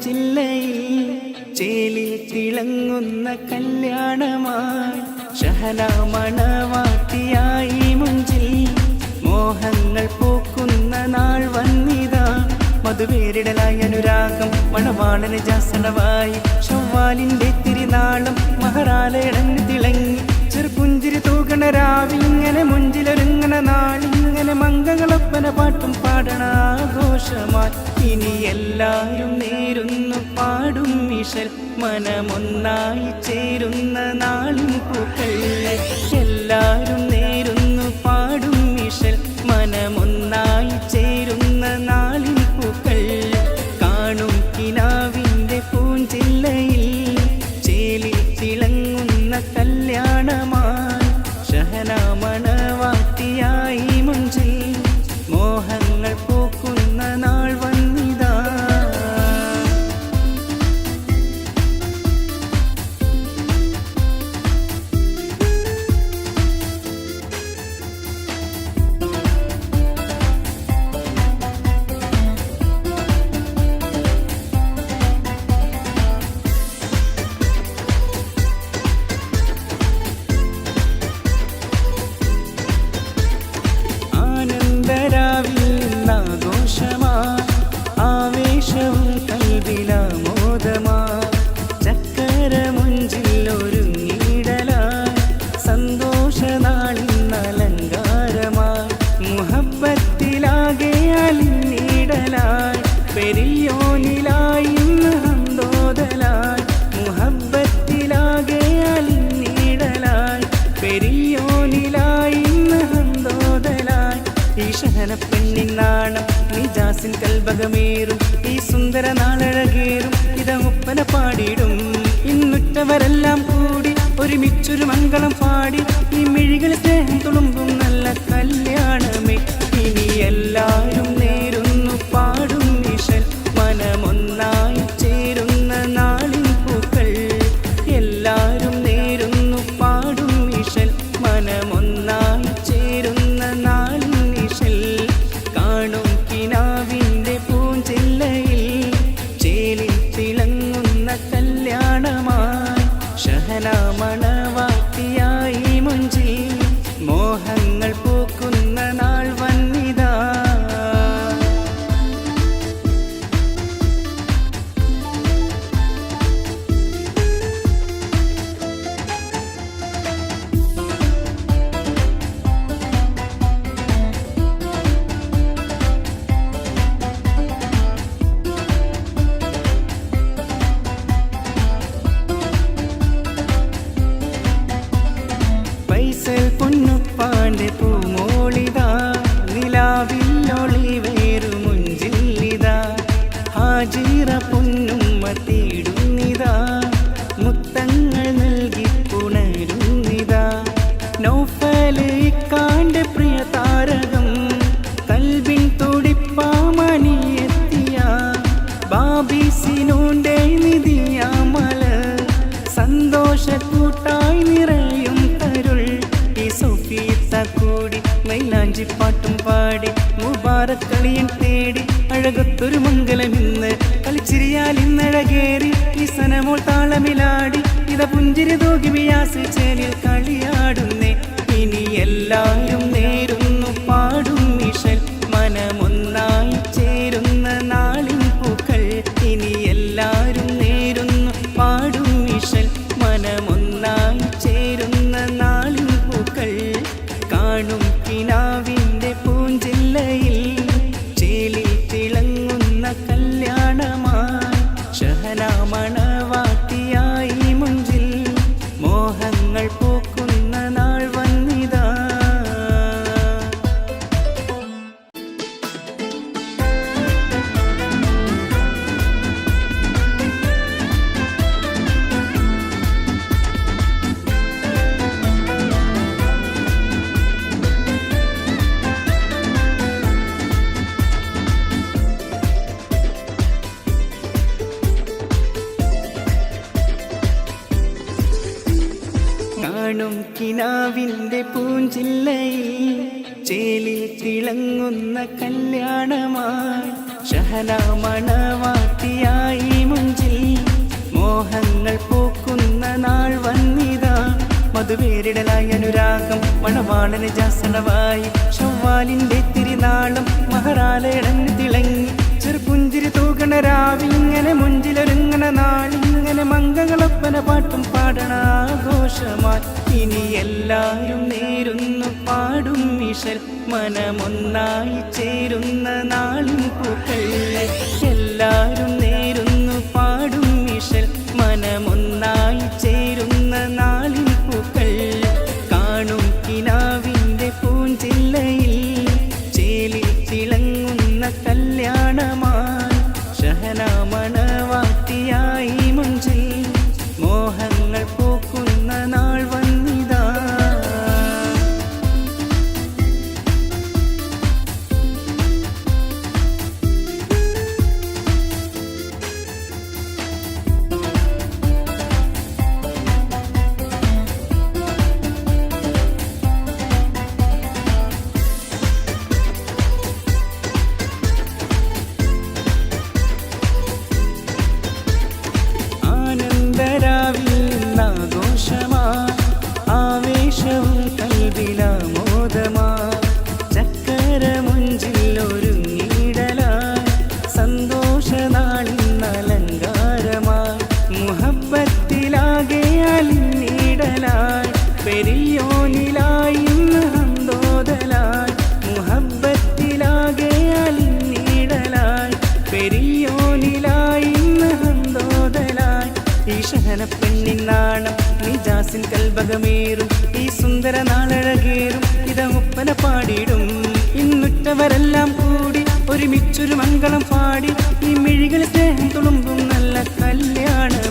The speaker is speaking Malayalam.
പൂഞ്ചില്ലയിൽ ചേലിൽ തിളങ്ങുന്ന കല്യാണമായി ഷഹന മണവാട്ടിയായി മുഞ്ചിൽ മോഹങ്ങൾ പൂക്കുന്ന നാൾ വന്നിതാ മധുവേരിടലായി അനുരാഗം മണവാളന് ജാസണവായി ചൊവ്വാലിന്റെ തിരുനാളം മഹറാലയടഞ്ഞു തിളങ്ങി ചെറുപുഞ്ചിരി തൂകണ രാവിങ്ങനെ നാളിങ്ങനെ പാട്ടും പാടണ ഇനി എല്ലാരും നേരുന്നു പാടും മിഷൽ. മനമൊന്നായി ചേരുന്ന നാളും പൂക്കൾ. എല്ലാരും നിജാസിൻ കൽബകമേറും ഈ സുന്ദര നാളഴകേറും ഇത ഒപ്പന പാടിയിടും ഇന്നുറ്റവരെല്ലാം കൂടി ഒരുമിച്ചൊരു മംഗളം പാടി ഈ മിഴികൾ സ്നേഹം തുളുമ്പും നല്ല കല്യാണമേ പൊന്നുപ്പാന്റെ പൂമോളിതാ നിലാവില്ലൊളി വേറു മുഞ്ചില്ലിതാ ഹാജീറ പൊന്നുമ്മ തേടുന്നിതാ മുത്തങ്ങൾ നൽകി പുണരുന്നിതാ. നൗഫൽ കാണ്ട പ്രിയ താരകം കൽവിൻ തുടിപ്പാമണിയെത്തിയ ബാബി സിനോന്റെ നിധിയാമല സന്തോഷക്കൂട്ടായി കളിയൻ തേടി അഴകത്തൊരു മംഗലമിന്ന് കളിച്ചിരിയാൽ ഇന്നഴകേറി ഈ സനമോൾ താളമിലാടി. ഇത പുഞ്ചിരി തൂകി വിയാസ് ചേലിൽ തിളങ്ങുന്ന കല്യാണമായി ഷഹന മണവാട്ടിയായി മോഹങ്ങൾ പൂക്കുന്ന നാൾ വന്നിതാ. മധുവേരിടലായി അനുരാഗം മണവാളന് ജാസണവായി ഷവ്വാലിന്റെ തിരുനാളം മഹാരാലയടഞ്ഞു തിളങ്ങി. ചെറുപുഞ്ചിരി തൂകണ രാവിങ്ങനെ മുഞ്ചിലൊരുങ്ങണ നാളിങ്ങനെ മംഗളപ്പന പാട്ടും പാടണ ആഘോഷമായി ഇനി എല്ലാരും നേരുന്നു പാടും മിഷൽ മനമൊന്നായി ചേരുന്ന നാളും പൂക്കൾ എല്ലാരും നേരുന്നു പാടും മിഷൽ മനമൊന്നായി ചേരുന്ന നാളിൽ പൂക്കൾ കാണും കിനാവിന്റെ പൂഞ്ചില്ലയിൽ. ചേലിൽ തിളങ്ങുന്ന കല്യാണമായി മുഹബത്തിലാകെ അലിഞ്ഞിടലായി. പെരിയോനിലായി പാടിയിടും ഇന്നുറ്റവരെല്ലാം ഒരുമിച്ചൊരു മംഗളം പാടി ഈ മിഴികൾ സ്നേഹം തുളുമ്പും നല്ല കല്യാണമേ